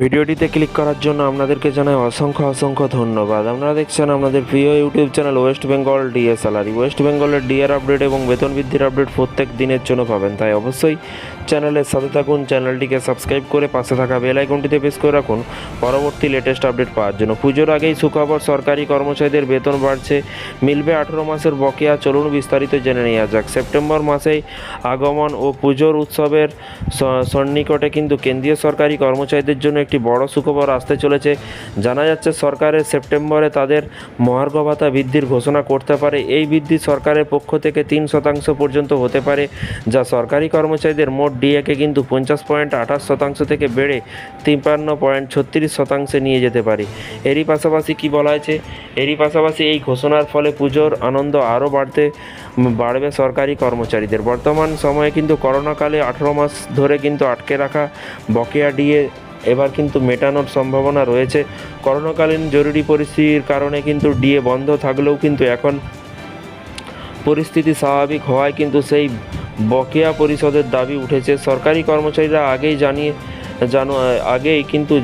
ভিডিওটিতে ক্লিক করার জন্য আপনাদেরকে জানাই অসংখ্য অসংখ্য ধন্যবাদ। আপনারা দেখছেন আপনাদের প্রিয় YouTube channel West Bengal DA salary West বেঙ্গলের ডিআর আপডেট এবং বেতন বৃদ্ধির আপডেট প্রত্যেক দিনের জন্য পাবেন। তাই অবশ্যই চ্যানেলের সাথে থাকুন চ্যানেলটিকে সাবস্ক্রাইব করে পাশে থাকা বেল আইকনটিতে প্রেস করে রাখুন। পরবর্তী লেটেস্ট আপডেট পাওয়ার জন্য। পুজোর আগেই সুখবর, সরকারি কর্মচারীদের বেতন বাড়ছে। মিলবে আঠেরো মাসের বকেয়া। চলুন বিস্তারিত জেনে নেওয়া যাক। সেপ্টেম্বর মাসেই আগমন ও পুজোর উৎসবের সন্নিকটে কিন্তু কেন্দ্রীয় সরকারি কর্মচারীদের জন্য একটি বড় সুখবর আসতে চলেছে। জানা যাচ্ছে, সরকারের সেপ্টেম্বরে তাদের মহার্ঘ ভাতা বৃদ্ধির ঘোষণা করতে পারে। এই বৃদ্ধি সরকারের পক্ষ থেকে তিন শতাংশ পর্যন্ত হতে পারে, যা সরকারি কর্মচারীদের মোট ডিএকে কিন্তু পঞ্চাশ পয়েন্ট আঠাশ শতাংশ থেকে বেড়ে তিপ্পান্ন পয়েন্ট ছত্রিশ শতাংশে নিয়ে যেতে পারে। এরই পাশাপাশি কি বলা হয়েছে? এরই পাশাপাশি এই ঘোষণার ফলে পুজোর আনন্দ আরও বাড়তে বাড়বে সরকারি কর্মচারীদের। বর্তমান সময়ে কিন্তু করোনাকালে আঠেরো মাস ধরে কিন্তু আটকে রাখা বকেয়া ডিএ এবার কিন্তু মেটানোর সম্ভাবনা রয়েছে। করোনাকালীন জরুরি পরিস্থিতির কারণে কিন্তু ডিএ বন্ধ থাকলেও কিন্তু এখন পরিস্থিতি স্বাভাবিক হওয়ায় কিন্তু সেই বকেয়া পরিষদের দাবি উঠেছে। সরকারি কর্মচারীরা আগেই জানিয়ে, জানু, আগেই কিন্তু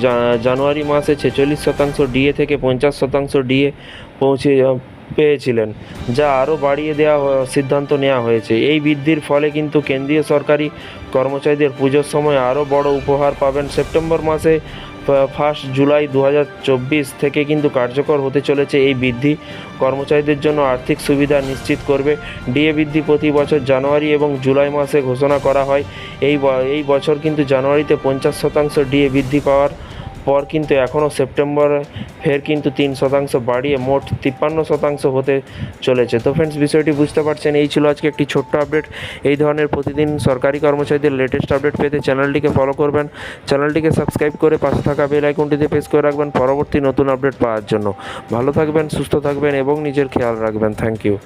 জানুয়ারি মাসে ছেচল্লিশ শতাংশ ডিএ থেকে পঞ্চাশ শতাংশ ডিএ পৌঁছে পেয়েছিলেন, যা আরও বাড়িয়ে দেওয়া সিদ্ধান্ত নেওয়া হয়েছে। এই বৃদ্ধির ফলে কিন্তু কেন্দ্রীয় সরকারি কর্মচারীদের পুজোর সময় আরও বড় উপহার পাবেন সেপ্টেম্বর মাসে ফার্স্ট জুলাই দু হাজার চব্বিশ থেকে কিন্তু কার্যকর হতে চলেছে এই বৃদ্ধি। কর্মচারীদের জন্য আর্থিক সুবিধা নিশ্চিত করবে ডিএ বৃদ্ধি প্রতি বছর জানুয়ারি এবং জুলাই মাসে ঘোষণা করা হয়। এই এই বছর কিন্তু জানুয়ারিতে পঞ্চাশ শতাংশ ডিএ বৃদ্ধি পাওয়ার পর কিন্তু এখনও সেপ্টেম্বরে ফের কিন্তু তিন শতাংশ বাড়িয়ে মোট তিপ্পান্ন শতাংশ হতে চলেছে। তো ফ্রেন্ডস বিষয়টি বুঝতে পারছেন, এই ছিল আজকে একটি ছোট্ট আপডেট এই ধরনের প্রতিদিন সরকারি কর্মচারীদের লেটেস্ট আপডেট পেতে চ্যানেলটিকে ফলো করবেন। চ্যানেলটিকে সাবস্ক্রাইব করে পাশে থাকা বেল আইকনটিতে প্রেস করে রাখবেন পরবর্তী নতুন আপডেট পাওয়ার জন্য। ভালো থাকবেন, সুস্থ থাকবেন এবং নিজের খেয়াল রাখবেন। Thank you